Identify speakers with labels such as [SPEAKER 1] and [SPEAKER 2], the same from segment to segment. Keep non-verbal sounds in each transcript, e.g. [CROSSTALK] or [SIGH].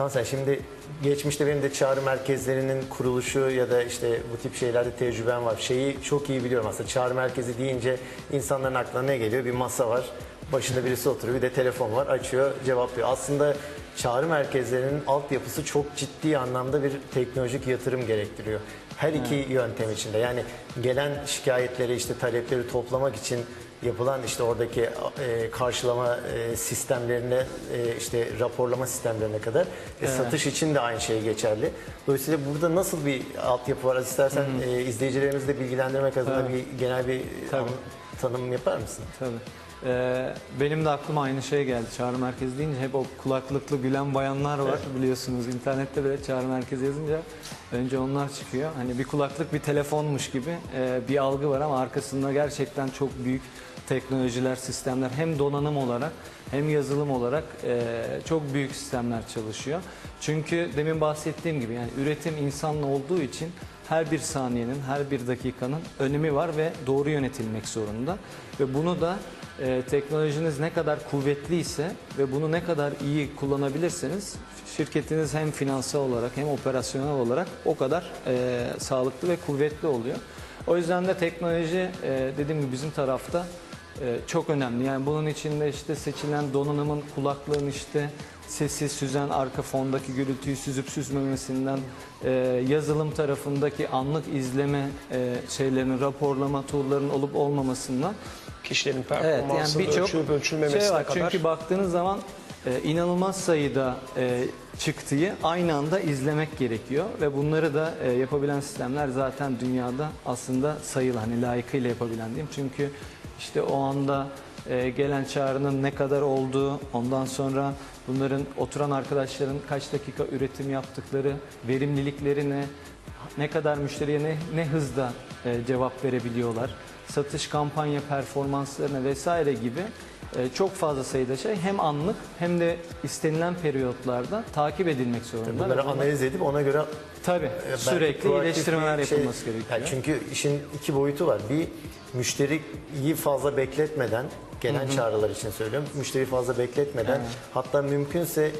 [SPEAKER 1] Tansel şimdi geçmişte benim de çağrı merkezlerinin kuruluşu ya da işte bu tip şeylerde tecrübem var. Şeyi çok iyi biliyorum aslında çağrı merkezi deyince insanların aklına ne geliyor? Bir masa var, başında birisi oturuyor, bir de telefon var, açıyor, cevaplıyor. Aslında çağrı merkezlerinin altyapısı çok ciddi anlamda bir teknolojik yatırım gerektiriyor. Her iki yöntem içinde yani gelen şikayetleri işte talepleri toplamak için yapılan işte oradaki e, karşılama e, sistemlerine e, işte raporlama sistemlerine kadar e, satış için de aynı şey geçerli. Dolayısıyla burada nasıl bir altyapı var? İstersen e, izleyicilerimizi de bilgilendirmek adına
[SPEAKER 2] Tabii.
[SPEAKER 1] bir genel bir
[SPEAKER 2] Tabii.
[SPEAKER 1] an- tanım yapar mısın?
[SPEAKER 2] Tabii. Ee, benim de aklıma aynı şey geldi. Çağrı merkezi deyince hep o kulaklıklı gülen bayanlar var biliyorsunuz. İnternette bile çağrı merkezi yazınca önce onlar çıkıyor. Hani bir kulaklık bir telefonmuş gibi e, bir algı var ama arkasında gerçekten çok büyük teknolojiler, sistemler hem donanım olarak hem yazılım olarak e, çok büyük sistemler çalışıyor. Çünkü demin bahsettiğim gibi yani üretim insanla olduğu için her bir saniyenin, her bir dakikanın önemi var ve doğru yönetilmek zorunda. Ve bunu da e, teknolojiniz ne kadar kuvvetliyse ve bunu ne kadar iyi kullanabilirseniz şirketiniz hem finansal olarak hem operasyonel olarak o kadar e, sağlıklı ve kuvvetli oluyor. O yüzden de teknoloji e, dediğim gibi bizim tarafta çok önemli. Yani bunun içinde işte seçilen donanımın kulaklığın işte sesi süzen arka fondaki gürültüyü süzüp süzmemesinden e, yazılım tarafındaki anlık izleme e, şeylerin raporlama tool'ların olup olmamasından
[SPEAKER 3] Kişilerin
[SPEAKER 2] Evet
[SPEAKER 3] performansının
[SPEAKER 2] yani
[SPEAKER 3] ölçülüp ölçülmemesine
[SPEAKER 2] şey var.
[SPEAKER 3] kadar.
[SPEAKER 2] Çünkü baktığınız zaman e, inanılmaz sayıda e, çıktıyı aynı anda izlemek gerekiyor ve bunları da e, yapabilen sistemler zaten dünyada aslında sayılı hani layıkıyla yapabilen diyeyim. Çünkü işte o anda e, gelen çağrının ne kadar olduğu, ondan sonra bunların oturan arkadaşların kaç dakika üretim yaptıkları, verimlilikleri ne, ne kadar müşteriye ne, ne hızda e, cevap verebiliyorlar, satış kampanya performanslarına vesaire gibi çok fazla sayıda şey hem anlık hem de istenilen periyotlarda takip edilmek zorunda.
[SPEAKER 1] Bunları
[SPEAKER 2] Ve bunlar-
[SPEAKER 1] analiz edip ona göre
[SPEAKER 2] Tabii
[SPEAKER 1] e,
[SPEAKER 2] sürekli iyileştirmeler
[SPEAKER 1] şey-
[SPEAKER 2] yapılması gerekiyor.
[SPEAKER 1] Yani çünkü işin iki boyutu var. Bir müşteriyi fazla bekletmeden gelen çağrılar için söylüyorum. Müşteriyi fazla bekletmeden hatta mümkünse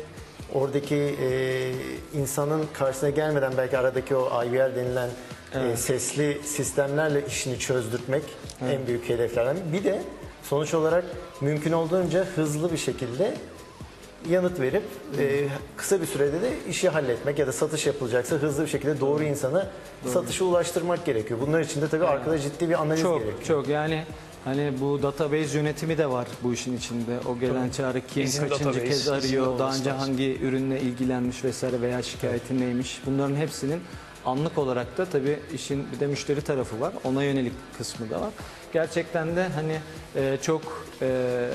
[SPEAKER 1] oradaki e, insanın karşısına gelmeden belki aradaki o IVR denilen e, sesli sistemlerle işini çözdürtmek en büyük hedeflerden. Bir de sonuç olarak mümkün olduğunca hızlı bir şekilde yanıt verip e, kısa bir sürede de işi halletmek ya da satış yapılacaksa hızlı bir şekilde doğru insana satışa ulaştırmak gerekiyor. Bunlar için de tabii arkada ciddi bir analiz
[SPEAKER 2] Çok
[SPEAKER 1] gerekiyor.
[SPEAKER 2] çok yani hani bu database yönetimi de var bu işin içinde. O gelen çağrı kim,
[SPEAKER 3] İzin
[SPEAKER 2] kaçıncı
[SPEAKER 3] database,
[SPEAKER 2] kez arıyor, daha
[SPEAKER 3] olması
[SPEAKER 2] önce
[SPEAKER 3] lazım.
[SPEAKER 2] hangi ürünle ilgilenmiş vesaire veya şikayeti neymiş. Bunların hepsinin anlık olarak da tabii işin bir de müşteri tarafı var. Ona yönelik kısmı da var. Gerçekten de hani e, çok e,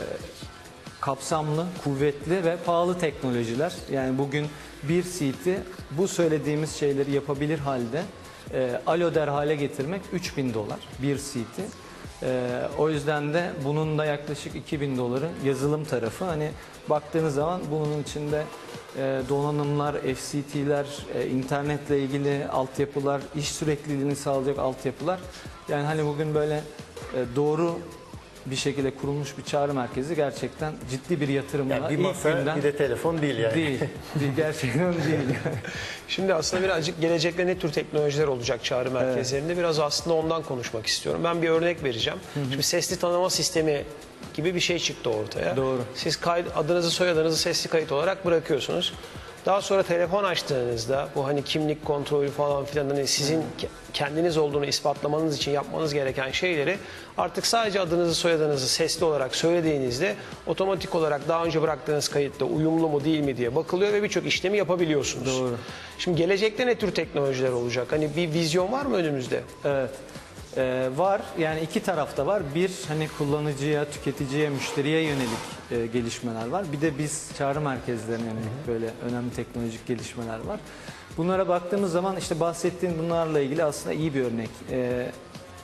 [SPEAKER 2] kapsamlı, kuvvetli ve pahalı teknolojiler. Yani bugün bir seat'i bu söylediğimiz şeyleri yapabilir halde e, alo hale getirmek 3000 dolar bir seat'i. E, o yüzden de bunun da yaklaşık 2000 doları yazılım tarafı. Hani baktığınız zaman bunun içinde e, donanımlar, FCT'ler, e, internetle ilgili altyapılar, iş sürekliliğini sağlayacak altyapılar. Yani hani bugün böyle e, doğru bir şekilde kurulmuş bir çağrı merkezi gerçekten ciddi bir yatırımla
[SPEAKER 1] Yani bir
[SPEAKER 2] ilk
[SPEAKER 1] masa
[SPEAKER 2] günden
[SPEAKER 1] bir de telefon değil yani.
[SPEAKER 2] değil. değil. Gerçekten değil. [LAUGHS]
[SPEAKER 3] Şimdi aslında birazcık gelecekte ne tür teknolojiler olacak çağrı merkezlerinde biraz aslında ondan konuşmak istiyorum. Ben bir örnek vereceğim. Şimdi sesli tanıma sistemi gibi bir şey çıktı ortaya.
[SPEAKER 2] Doğru.
[SPEAKER 3] Siz kayıt, adınızı soyadınızı sesli kayıt olarak bırakıyorsunuz. Daha sonra telefon açtığınızda bu hani kimlik kontrolü falan filan hani sizin ke- kendiniz olduğunu ispatlamanız için yapmanız gereken şeyleri artık sadece adınızı soyadınızı sesli olarak söylediğinizde otomatik olarak daha önce bıraktığınız kayıtta uyumlu mu değil mi diye bakılıyor ve birçok işlemi yapabiliyorsunuz.
[SPEAKER 2] Doğru.
[SPEAKER 3] Şimdi gelecekte ne tür teknolojiler olacak? Hani bir vizyon var mı önümüzde?
[SPEAKER 2] Evet. Ee, var yani iki tarafta var. Bir hani kullanıcıya, tüketiciye, müşteriye yönelik e, gelişmeler var. Bir de biz çağrı merkezlerine yönelik böyle önemli teknolojik gelişmeler var. Bunlara baktığımız zaman işte bahsettiğin bunlarla ilgili aslında iyi bir örnek. Ee,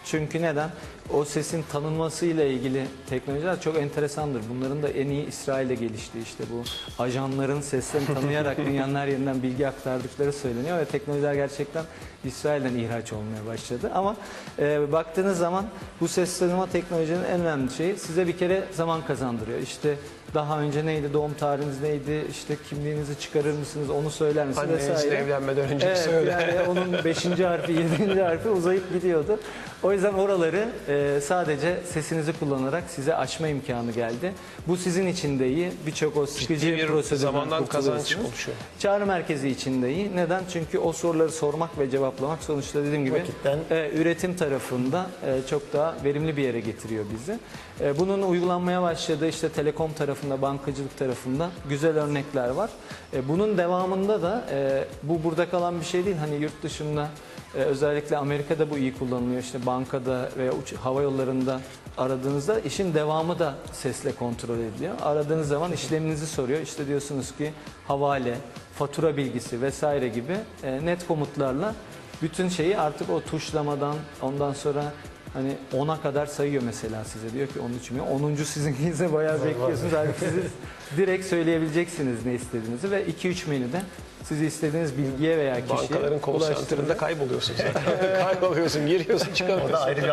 [SPEAKER 2] çünkü neden? O sesin tanınmasıyla ilgili teknolojiler çok enteresandır. Bunların da en iyi İsrail'de gelişti. İşte bu ajanların seslerini tanıyarak [LAUGHS] dünyanın her yerinden bilgi aktardıkları söyleniyor ve teknolojiler gerçekten İsrail'den ihraç olmaya başladı. Ama e, baktığınız zaman bu ses tanıma teknolojinin en önemli şeyi size bir kere zaman kazandırıyor. İşte daha önce neydi, doğum tarihiniz neydi, işte kimliğinizi çıkarır mısınız, onu söyler misiniz
[SPEAKER 3] Annenizle
[SPEAKER 2] vesaire.
[SPEAKER 3] evlenmeden önce
[SPEAKER 2] Evet,
[SPEAKER 3] söyle.
[SPEAKER 2] yani onun 5. harfi, 7. harfi uzayıp gidiyordu. O yüzden oraları e, sadece sesinizi kullanarak size açma imkanı geldi. Bu sizin için de iyi. Birçok o sıkıcı
[SPEAKER 3] bir
[SPEAKER 2] prosedürden
[SPEAKER 3] zamandan kazanç oluşuyor.
[SPEAKER 2] Çağrı merkezi için de iyi. Neden? Çünkü o soruları sormak ve cevaplamak sonuçta dediğim gibi
[SPEAKER 1] Vakitten-
[SPEAKER 2] e, üretim tarafında e, çok daha verimli bir yere getiriyor bizi. E, bunun uygulanmaya başladığı işte telekom tarafında, bankacılık tarafında güzel örnekler var. E, bunun devamında da e, bu burada kalan bir şey değil. Hani yurt dışında e, özellikle Amerika'da bu iyi kullanılıyor. İşte bankada veya hava yollarında aradığınızda işin devamı da sesle kontrol ediliyor. Aradığınız zaman işleminizi soruyor. İşte diyorsunuz ki havale, fatura bilgisi vesaire gibi net komutlarla bütün şeyi artık o tuşlamadan ondan sonra hani 10'a kadar sayıyor mesela size. Diyor ki 13 mi? 10. sizinkinize bayağı bekliyorsunuz. Halbuki siz [LAUGHS] direkt söyleyebileceksiniz ne istediğinizi ve 2-3 menüde sizi istediğiniz bilgiye veya kişiye
[SPEAKER 3] Bankaların call
[SPEAKER 2] ulaştıracak.
[SPEAKER 3] center'ında kayboluyorsun zaten. [LAUGHS] Kayboluyorsun, giriyorsun,
[SPEAKER 1] O
[SPEAKER 3] çıkamıyorsun.
[SPEAKER 1] da ayrı bir